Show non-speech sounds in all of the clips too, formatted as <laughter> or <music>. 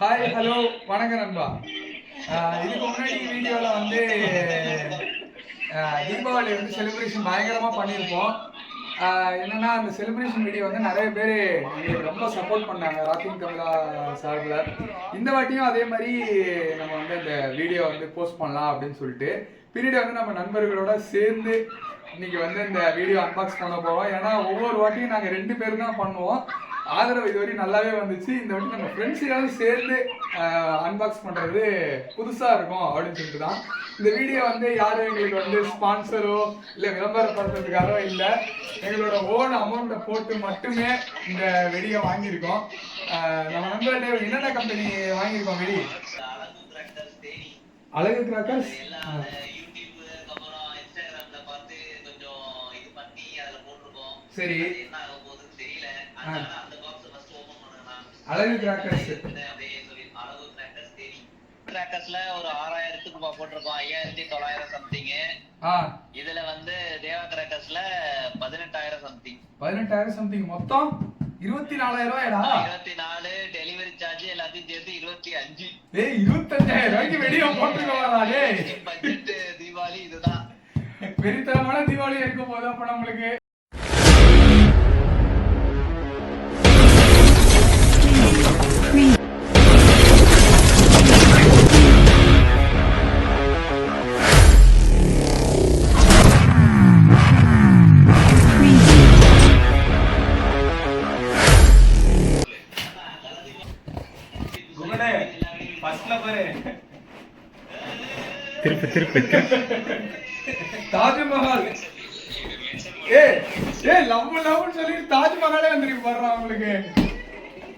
Hi hello வணக்கம் நண்பா. இதுக்கு முன்னாடி வீடியோவில் வந்து தீபாவளி வந்து செலிப்ரேஷன் பயங்கரமாக பண்ணியிருப்போம். என்னன்னா அந்த செலிப்ரேஷன் வீடியோ வந்து நிறைய பேர் எங்களுக்கு ரொம்ப சப்போர்ட் பண்ணாங்க ராத்தின் கமலா சார்பில். இந்த வாட்டியும் அதே மாதிரி நம்ம வந்து அந்த வீடியோ வந்து போஸ்ட் பண்ணலாம் அப்படின்னு சொல்லிட்டு பீரியடை வந்து நம்ம நண்பர்களோட சேர்ந்து இன்னைக்கு வந்து இந்த வீடியோ அன்பாக்ஸ் பண்ண போகிறோம் ஏன்னா ஒவ்வொரு வாட்டியும் நாங்கள் ரெண்டு பேரும் தான் பண்ணுவோம். ஆதரவு இதுவரையும் நல்லாவே வந்துச்சு. இந்த வாட்டி நம்ம ஃப்ரெண்ட்ஸ் எல்லாரும் சேர்ந்து அன்பாக்ஸ் பண்றது புதுசா இருக்கும் அப்படின்னு சொல்லிட்டு தான். இந்த வீடியோ வந்து யாரும் எங்களுக்கு வந்து ஸ்பான்சரோ இல்ல விளம்பரப்படுத்துறதுக்காகவோ இல்ல எங்களோட ஓன் அமௌண்ட்டை போட்டு மட்டுமே இந்த வெடியை வாங்கியிருக்கோம். நம்ம நண்பர்களே என்னென்ன கம்பெனி வாங்கியிருக்கோம் வெடி? அழகு கிராக்கர்ஸ் சரி. அழகு கிராக்கர்ஸ் கிராக்கர்ஸ்ல ஒரு ஆறாயிரத்துக்கு போட்டிருக்கோம் ஐயாயிரத்தி தொள்ளாயிரம் சம்திங் இதுல வந்து தேவா கிராக்கர்ஸ்ல பதினெட்டாயிரம் சம்திங் பதினெட்டாயிரம் சம்திங் மொத்தம் இருபத்தி நாலாயிரம் ரூபாயடா? இருபத்தி நாலு டெலிவரி சார்ஜ் எல்லாத்தையும் சேர்த்து இருபத்தி அஞ்சு. டேய் இருபத்தஞ்சாயிரம் ரூபாய்க்கு வெளியே போட்டுருக்கோம்டா டேய். பட்ஜெட் தீபாவளி இதுதான். வெறித்தனமான தீபாவளி இருக்கும் போது அப்ப நம்மளுக்கு. குகனே ஃபர்ஸ்ட்ல பாரு திருப்பி திருப்பி திருப்பி. தாஜ்மஹால். ஏ ஏ லவ் லவ்னு சொல்லி தாஜ்மஹாலே வந்துருக்கு பாடுறான் உங்களுக்கு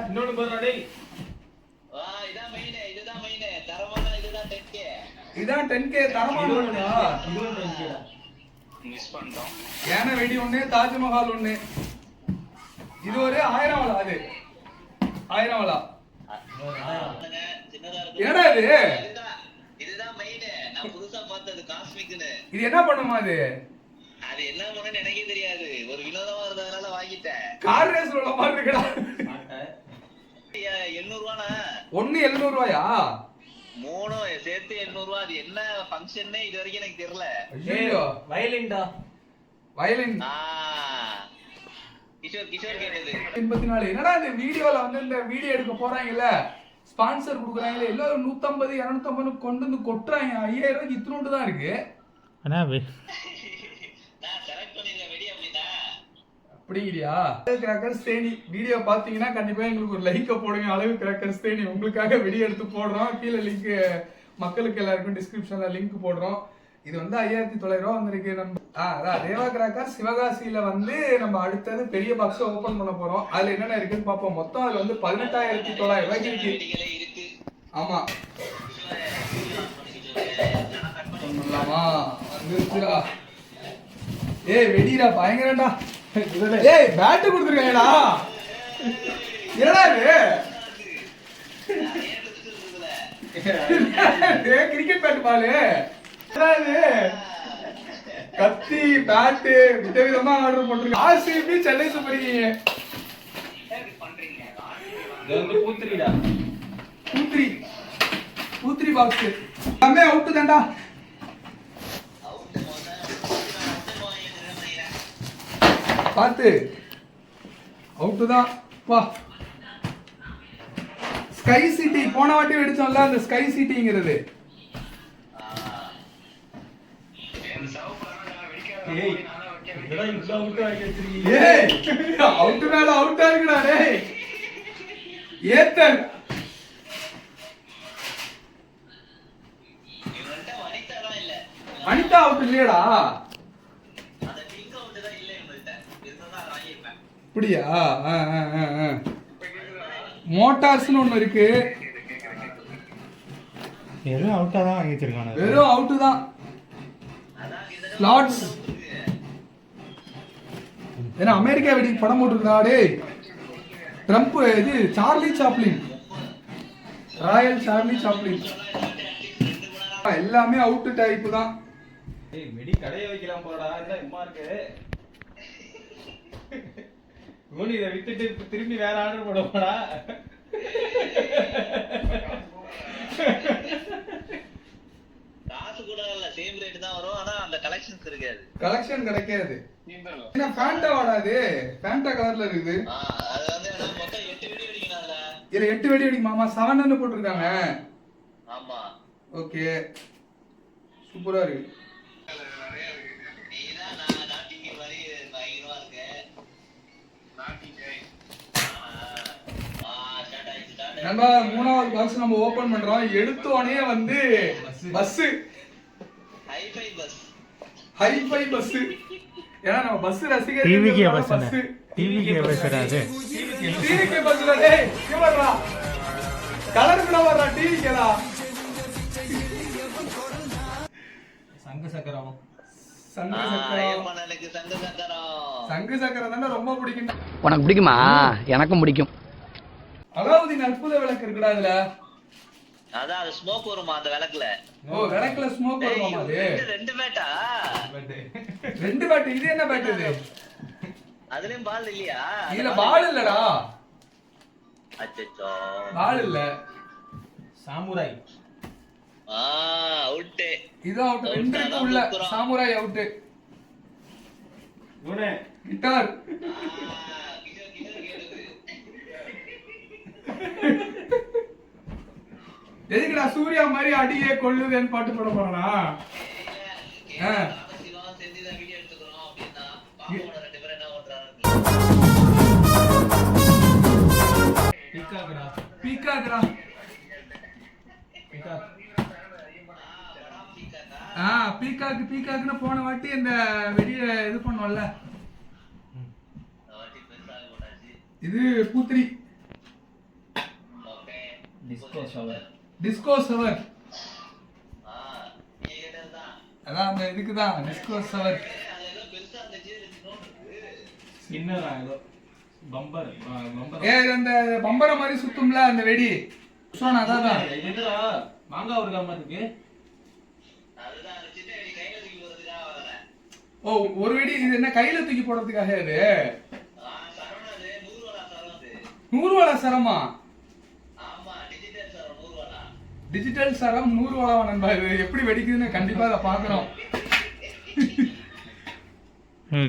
இன்னொன்னு பாரு டேய். ஆ, இதான் மெயின் இதுதான் மெயின் தரமான இதுதான் டென்கே இதான் டென் கே தரமானா மிஸ் பண்ணிட்டோம். யானை வெடி ஒண்ணு தாஜ்மஹால் ஒண்ணு. இது ஒரு ஆயிரம் வளா அது? ஆயிரம் வளா சின்னதா என்னடா இது? இதுதான் மெயின் நான் புதுசா பார்த்தது காஸ்மிக்னு. இது என்ன பண்ணுமா அது? அது என்ன பண்ணுன்னு எனக்கே தெரியாது. ஒரு வினோதமா இருந்ததுனால வாங்கிட்டேன். கார் ரேஸ்ல உள்ள மாதிரி இருக்குடா. எண்ணூறு ரூபாண்ணா ஒண்ணு எழுநூறு ரூபாயா மூணும் சேர்த்து எண்ணூறு ரூபா அது என்ன ஃபங்க்ஷன்னே இது வரைக்கும் எனக்கு தெரியல. ஐயோ. வயலின்டா. வயலின். ஆ. கிஷோர் கிஷோர் கேட்டது. எண்பத்தி நாலு. என்னடா இந்த வீடியோல வந்து இந்த வீடியோ எடுக்க போறாங்கல்ல? ஸ்பான்சர் கொடுக்குறாங்கல்ல எல்லாரும் நூத்தம்பது இரநூத்தம்பது கொண்டு வந்து கொட்டுறாங்க. ஐயாயிரம் ரூபாய்க்கு இத்தினோண்டு தான் இருக்கு. அண்ணா அப்படிங்கிறியா? கிராக்கர்ஸ் தேனி வீடியோ பார்த்தீங்கன்னா கண்டிப்பாக எங்களுக்கு ஒரு லைக்கை போடுங்க. அளவு கிராக்கர்ஸ் தேனி உங்களுக்காக வீடியோ எடுத்து போடுறோம். கீழே லிங்க் மக்களுக்கு எல்லாருக்கும் டிஸ்கிரிப்ஷனில் லிங்க் போடுறோம். இது வந்து ஐயாயிரத்தி தொள்ளாயிரம் ரூபா வந்திருக்கு. நம்ம ஆ அதான் தேவா கிராக்கர் சிவகாசியில வந்து நம்ம அடுத்தது பெரிய பாக்ஸ் ஓபன் பண்ண போறோம். அதுல என்னென்ன இருக்குன்னு பார்ப்போம். மொத்தம் அதுல வந்து பதினெட்டாயிரத்தி தொள்ளாயிரம் ரூபாய்க்கு இருக்கு. ஆமா. வந்துருச்சுடா ஏய் வெடிடா பயங்கரண்டா ஏய் பேட் கொடுத்துருக்காங்கடா. என்னடா இது? Cricket bat ball. என்னடா இது? கத்தி பேட்டு விதவிதமா ஆர்டர் போட்டிருக்கேன் ஆர்சிபி சென்னை சூப்பர் கிங் பூத்திரிடா. பூத்ரி பூத்ரி பாக்ஸ் எல்லாமே அவுட்டு தான்டா. பார்த்து. அவுட்டு தான். வா. ஸ்கை சிட்டி போன வாட்டி வெடிச்சோம்ல அந்த ஸ்கை சிட்டிங்கிறது அவுட்டு மேல அவுட்டா இருக்குடா டேய். ஏத்தன் அனிதா அவுட் இல்லையடா. ஆ. மோட்டார்ஸ்னு ஒண்ணு இருக்கு. வெறும் அவுட்டா தான் வாங்கி வச்சிருக்கானு. வெறும் அவுட்டு தான். ஸ்லாட்ஸ் ஏன்னா அமெரிக்கா வெடி படம் போட்டுருக்கா டேய் ட்ரம்ப் இது Charlie Chaplin royal Charlie Chaplin எல்லாமே அவுட்டு டைப் தான். வெடி கடையை வைக்கலாம் போறடா என்ன இம்மா இருக்கு? மூணு இதை வித்துட்டு இப்ப திரும்பி வேற ஆர்டர் போடுவாடா காசு கூட இல்ல சேம் தான் வரும். ஆனா அந்த கலெக்ஷன்ஸ் இருக்காது. கலெக்ஷன் கிடைக்காது. என்ன ஃபேண்டா ஃபேண்டா கலர்ல இருக்குது. அது வந்து மொத்தம் எட்டு வெடி வெடிக்கிறான்ல இல்ல எட்டு வெடி வெடிக்கு மாமா போட்டிருக்காங்க. ஆமா. ஓகே சூப்பரா இருக்கு. நண்பா மூணாவது பாக்ஸ் நம்ம ஓபன் பண்றோம். எடுத்த உடனே வந்து பஸ். ஹைஃபை பஸ் ஏன்னா நம்ம பஸ் ரசிகர் டிவிக்கே பஸ் டிவிக்கே பஸ் அது டிவிக்கே பஸ்ல டேய் இங்க வர்றா கலர் கூட வர்றா டிவிக்கேடா சங்க சக்கரம். சங்கு சக்கரம். சங்கு சக்கரம். சங்கு சக்கரம் தானே ரொம்ப பிடிக்கும். உனக்கு பிடிக்குமா? எனக்கும் பிடிக்கும். அற்புத விளக்கு இருக்குடா இதுல. அதான் அது smoke வருமா அந்த விளக்குல? ஓ விளக்குல ஸ்மோக் டேய், வருமாமா அது? ரெண்டு- பேட்டா? ரெண்டு பேட் இது என்ன பேட் இது? அதுலயும் பால் இல்லையா? இதுல பால் இல்லடா. அச்சச்சோ. பால் இல்ல. சாமுராய். ஆ அவுட்டு இது அவுட் ரெண்டு இருக்கு உள்ள. சாமுராய் அவுட் இவனே கிட்டார். எதுக்குடா சூர்யா மாதிரி அடியே கொள்ளுதேன்னு பாட்டு போட போறானா? பிக்காக்குடா பீக்காக்குடா பிக்காக் ஆ பீக்காக்கு பீக்காக்குன்னு போன வாட்டி இந்த வெடிய இது பண்ணோம்ல. இது பூத்திரி. டிஸ்கோ ஷவர் டிஸ்கோ சவர் அதான் அந்த இதுக்கு தான் டிஸ்கோ சவர் ஏதோ பம்பர் பம்பர். ஏ அந்த பம்பர மாதிரி சுத்தும்ல அந்த வெடி. சொன்னா அதான் தான். இதுடா மாங்காய் ஒரு ஓ ஒரு வெடி இது என்ன கையில தூக்கி போடுறதுக்காக அது நூறு வாழை சரமா ஆமா டிஜிட்டல் சரவணா நூறு வாழா டிஜிட்டல் சரம் நூறு வாழை நண்பா இது எப்படி வெடிக்குதுன்னு கண்டிப்பா அதை பாக்குறோம்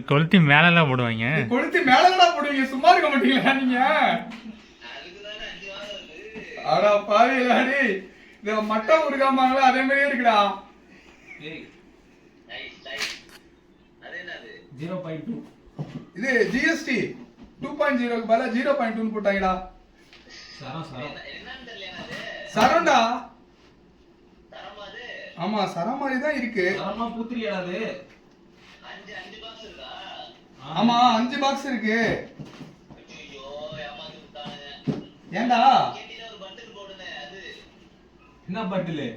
கொளுத்தி மேலெல்லாம் போடுவாங்க. கொளுத்தி மேலதான் போடுவீங்க. சும்மா இருக்க மாட்டீங்களா நீங்க? அடா பாவிலாடி இந்த மட்டம் உருகாமாங்களா? அதே மாதிரியே இருக்குடா. Zero point two. இது ஜிஎஸ்டி டூ பாயிண்ட் ஜீரோக்கு பதிலா ஜீரோ பாயிண்ட் டூன்னு போட்டாங்கடா. சரம் சரம். என்ன- என்னன்னு தெரியல அது சரம்டா தரமா அது ஆமா சரம் மாதிரி தான் இருக்கு. சரமா பூத்திரியாடா அது? அஞ்சு அஞ்சு பாக்ஸ் இருக்கா? ஆமா அஞ்சு பாக்ஸ் இருக்கு. அது. என்ன பட்டிலு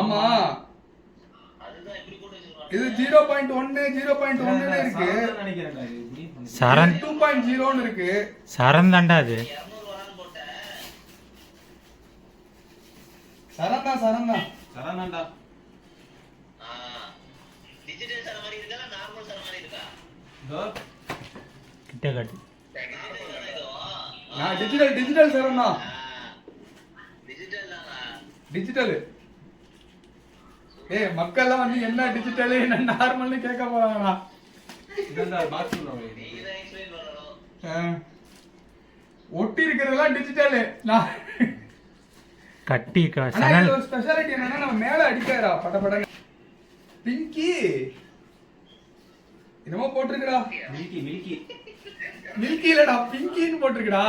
ஆமா. இது ஜீரோ பாயிண்ட் ஒன்னு ஜீரோ பாயிண்ட் ஒன்னு இருக்கு. சரண் டூ பாயிண்ட் ஜீரோன்னு இருக்கு. சரண் தாண்டா அது தான் சரம் தான்டா டிஜிட்டல் சர மாதிரி இருக்கா நார்மல் சர மாதிரி இருக்கா? இதோ. கிட்ட காட்டு. நான் டிஜிட்டல் டிஜிட்டல் தான் டிஜிட்டல் தானா? டிஜிட்டல் ஏய் மக்கள்லாம் வந்து என்ன டிஜிட்டல் என்ன நார்மல்னு கேட்க போறாங்கடா. இதான்டா பாக்ஸ். ஒட்டி இருக்கிறதெல்லாம் டிஜிட்டல் நான் கட்டி ஒரு ஸ்பெஷாலிட்டி என்னன்னா நம்ம மேல அடிக்காதா பட பட. பிங்கி. என்னமோ போட்டிருக்குடா. Milky milky. மில்கி இல்லடா பிங்கின்னு போட்டிருக்குடா.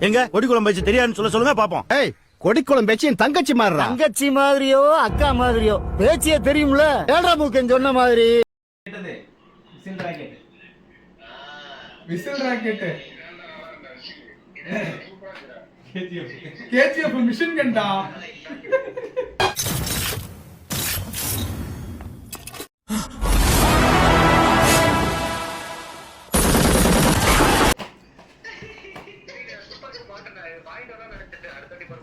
எங்க? கொடி குழம்பு வச்சு தெரியாதுன்னு சொல்ல சொல்லுங்க பாப்போம். ஏய் கொடி குழம்பு வச்சு என் தங்கச்சி மாறுறா. தங்கச்சி மாதிரியோ அக்கா மாதிரியோ? பேச்சியே தெரியும்ல. ஏடா மூக்கன் சொன்ன மாதிரி. கேட்டது. சில் rocket whistle rocket KGF KGF machine கண்டா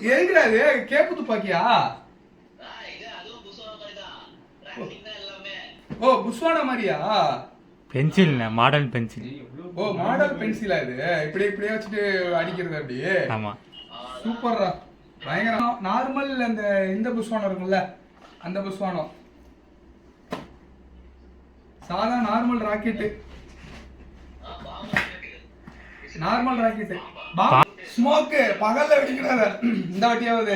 எதுக்குடா இது கேப்பு துப்பாக்கியா ஓ புஷ்வானா மாதிரியா பென்சில் மாடல் பென்சில். ஓ மாடல் பென்சிலா இது? இப்படி இப்படியே வச்சுட்டு அடிக்கிறது அப்படியே ஆமா. சூப்பர்ரா. பயங்கரம் நார்மல் அந்த இந்த புஷ்வானம் இருக்கும்ல அந்த புஷ்வானம் சாதா normal rocket. Normal rocket. Smoke பகல்ல வெடிக்கிறாரு இந்த வாட்டியாவது.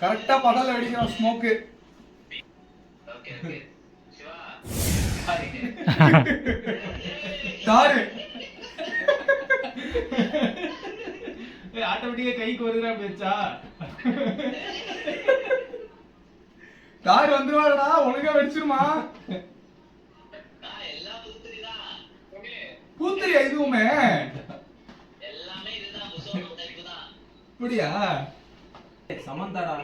கரெக்டா பகல்ல வெடிக்கிறோம் ஸ்மோக்கு ஓகே ஓகே. சிவா <laughs> தாரு <laughs> ஆட்டோமேட்டிக்கா கைக்கு வருதுடா பேச்சா தாரு வந்துருவாடா ஒழுங்கா வெடிச்சிருமா. பூத்திரியா இதுவுமே? எல்லாமே இதுதான் புதுசு டைப் தான் அப்படியா? சமந்தாடா.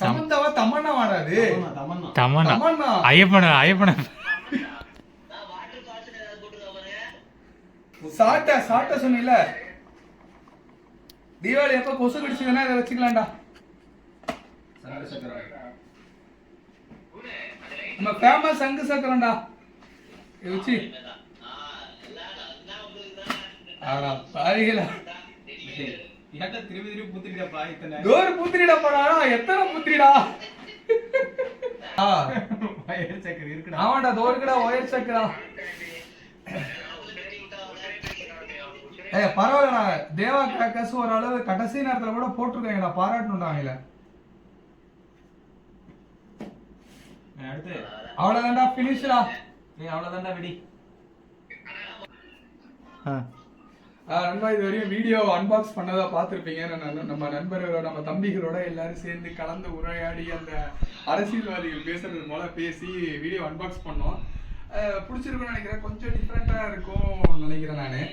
சமந்தாவா தமன்னா வாடாது. தமன்னா தமன்னா. ஐயப்பன ஐயப்பன. சாட்டை சாட்டை சொன்னீல தீபாவளி எப்ப கொசு கடிச்சதுன்னா இதை வச்சுக்கலாம்டா. நம்ம ஃபேமஸ் சங்கு சக்கரம்டா. இதை வச்சு. ஆ எல்லாம் நான் உங்களுக்கு தான் ஆடா பாருங்களா ஏன்டா திரும்பி திரும்பி புத்திரிக்கப்பா இத்தனை? டோர் புத்திரிடா போடா எத்தனை புத்திரிடா? ஆ. வயர் சக்கர இருக்குடா. ஆமாடா டோருக்குடா ஒயர் சக்கரா. ஏ பரவாயில்லடா. தேவா கிராக்கர்ஸ் ஓரளவு கடைசி நேரத்துல கூட போட்டிருக்காங்கடா பாராட்டணும்டா அவங்கள. அடுத்து. அவ்வளவுதான்டா ஃபினிஷ்டா ஏய் அவ்வளவுதான்டா வெடி. நண்பா இது வரையும் வீடியோ அன்பாக்ஸ் பண்ணதா பார்த்துருப்பீங்க. நம்ம நண்பர்களோட நம்ம தம்பிகளோட எல்லாரும் சேர்ந்து கலந்து உரையாடி அந்த அரசியல்வாதிகள் பேசுறது போல பேசி வீடியோ அன்பாக்ஸ் பண்ணோம். பிடிச்சிருக்குன்னு நினைக்கிறேன். கொஞ்சம் டிஃப்ரெண்ட்டாக இருக்கும் நினைக்கிறேன் நான்.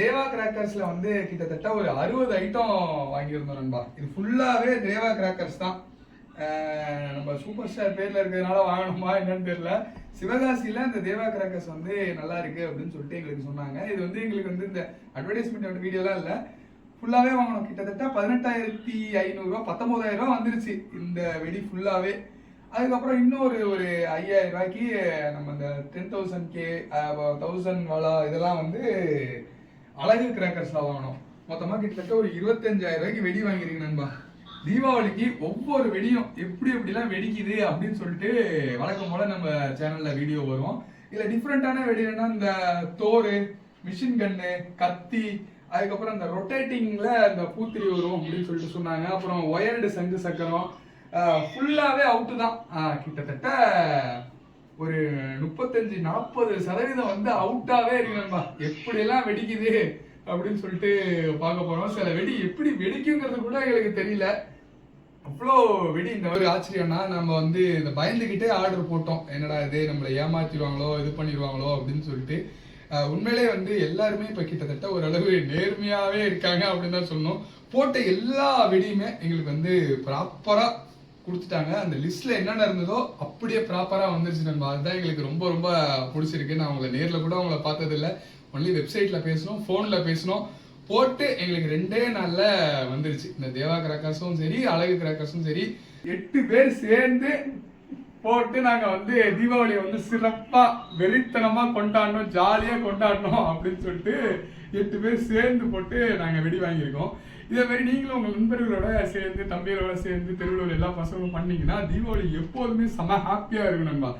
தேவா கிராக்கர்ஸில் வந்து கிட்டத்தட்ட ஒரு அறுபது ஐட்டம் வாங்கியிருந்தோம் நண்பா. இது ஃபுல்லாகவே தேவா கிராக்கர்ஸ் தான். நம்ம சூப்பர் ஸ்டார் பேரில் இருக்கிறதுனால வாங்கணுமா என்னன்னு தெரியல. சிவகாசியில் இந்த தேவா கிராக்கர்ஸ் வந்து நல்லா இருக்கு அப்படின்னு சொல்லிட்டு எங்களுக்கு சொன்னாங்க. இது வந்து எங்களுக்கு வந்து இந்த அட்வர்டைஸ்மெண்ட் வீடியோலாம் இல்லை. ஃபுல்லாகவே வாங்கணும். கிட்டத்தட்ட பதினெட்டாயிரத்தி ஐநூறுரூவா பத்தொம்போதாயிரம் ரூபா வந்துருச்சு இந்த வெடி ஃபுல்லாகவே அதுக்கப்புறம் இன்னொரு ஒரு ஐயாயிரம் ரூபாய்க்கு நம்ம இந்த டென் தௌசண்ட் கே தௌசண்ட் வாலா இதெல்லாம் வந்து அழகு கிராக்கர்ஸ்லாம் வாங்கணும். மொத்தமாக கிட்டத்தட்ட ஒரு இருபத்தஞ்சாயிரம் ரூபாய்க்கு வெடி வாங்கிருக்கீங்க நண்பா. தீபாவளிக்கு ஒவ்வொரு வெடியும் எப்படி எப்படிலாம் வெடிக்குது அப்படின்னு சொல்லிட்டு வழக்கம் போல நம்ம சேனல்ல வீடியோ வரும். இதுல டிஃப்ரெண்டான வெடினா இந்த தோறு மிஷின் கன்னு கத்தி அதுக்கப்புறம் அந்த ரொட்டேட்டிங்ல அந்த பூத்திரி வரும் அப்படின்னு சொல்லிட்டு சொன்னாங்க. அப்புறம் ஒயர்டு சங்கு சக்கரம் ஃபுல்லாவே அவுட்டு தான். கிட்டத்தட்ட ஒரு முப்பத்தஞ்சு நாற்பது சதவீதம் வந்து அவுட்டாவே இருக்கு நண்பா. எப்படியெல்லாம் வெடிக்குது? அப்படின்னு சொல்லிட்டு பார்க்க போறோம். சில வெடி எப்படி வெடிக்குங்கிறது கூட எங்களுக்கு தெரியல. அவ்வளோ வெடி இந்த மாதிரி ஆச்சரியம்னா நம்ம வந்து இந்த பயந்துக்கிட்டே ஆர்டர் போட்டோம். என்னடா இது? நம்மளை ஏமாத்திடுவாங்களோ இது பண்ணிடுவாங்களோ அப்படின்னு சொல்லிட்டு. உண்மையிலே வந்து எல்லாருமே இப்போ கிட்டத்தட்ட ஓரளவு நேர்மையாகவே இருக்காங்க அப்படின்னு தான் சொன்னோம் போட்ட எல்லா வெடியுமே எங்களுக்கு வந்து ப்ராப்பராக கொடுத்துட்டாங்க. அந்த லிஸ்ட்டில் என்னென்ன இருந்ததோ அப்படியே ப்ராப்பராக வந்துருச்சு நம்ம அதுதான் எங்களுக்கு ரொம்ப ரொம்ப பிடிச்சிருக்கு. நான் அவங்கள நேரில் கூட அவங்கள பார்த்ததில்ல. ஒன்லி வெப்சைட்ல பேசணும் ஃபோனில் பேசணும் போட்டு எங்களுக்கு ரெண்டே நாள்ல வந்துருச்சு. இந்த தேவா கிராக்கர்ஸும் சரி அழகு கிராக்கர்ஸும் சரி எட்டு பேர் சேர்ந்து போட்டு நாங்க வந்து தீபாவளியை வந்து சிறப்பா வெளித்தனமாக கொண்டாடணும் ஜாலியா கொண்டாடணும் அப்படின்னு சொல்லிட்டு எட்டு பேர் சேர்ந்து போட்டு நாங்க வெடி வாங்கியிருக்கோம். இதே மாதிரி நீங்களும் உங்க நண்பர்களோட சேர்ந்து தம்பிகளோட சேர்ந்து தெருவில் எல்லா பசங்களும் பண்ணீங்கன்னா தீபாவளி எப்போதுமே செம ஹாப்பியா இருக்கும் நண்பா.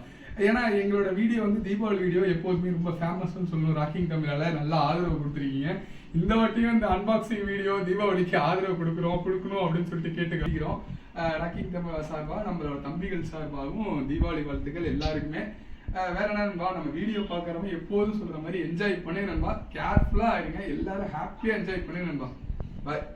ஏன்னா எங்களோட வீடியோ வந்து தீபாவளி வீடியோ எப்போதுமே ரொம்ப ஃபேமஸ்னு சொல்லணும் ராக்கிங் தமிழால நல்ல ஆதரவு கொடுத்துருக்கீங்க. இந்த வாட்டியும் இந்த அன்பாக்சிங் வீடியோ தீபாவளிக்கு ஆதரவு கொடுக்குறோம் கொடுக்கணும் அப்படின்னு சொல்லிட்டு கேட்டுக்கிறோம். ராக்கிங் தமிழ் சார்பாக நம்மளோட தம்பிகள் சார்பாகவும் தீபாவளி வாழ்த்துக்கள் எல்லாருக்குமே. வேற என்ன நண்பா நம்ம வீடியோ பார்க்குறவங்க எப்போதும் சொல்ற மாதிரி என்ஜாய் பண்ணி நண்பா. கேர்ஃபுல்லாக இருங்க. எல்லாரும் ஹாப்பியாக என்ஜாய் பண்ணி நண்பா. பாய்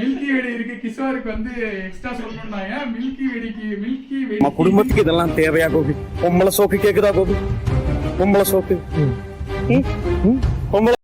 மில்கி வெடி இருக்கு. கிஷோருக்கு வந்து எக்ஸ்ட்ரா சொல்லணும்னாங்க மில்கி வெடிக்கு மில்கி வெடி நம்ம குடும்பத்துக்கு இதெல்லாம் தேவையா கோபி? பொம்பளை சோக்கு கேக்குதா கோபி? பொம்பளை சோக்கு. பொம்பளை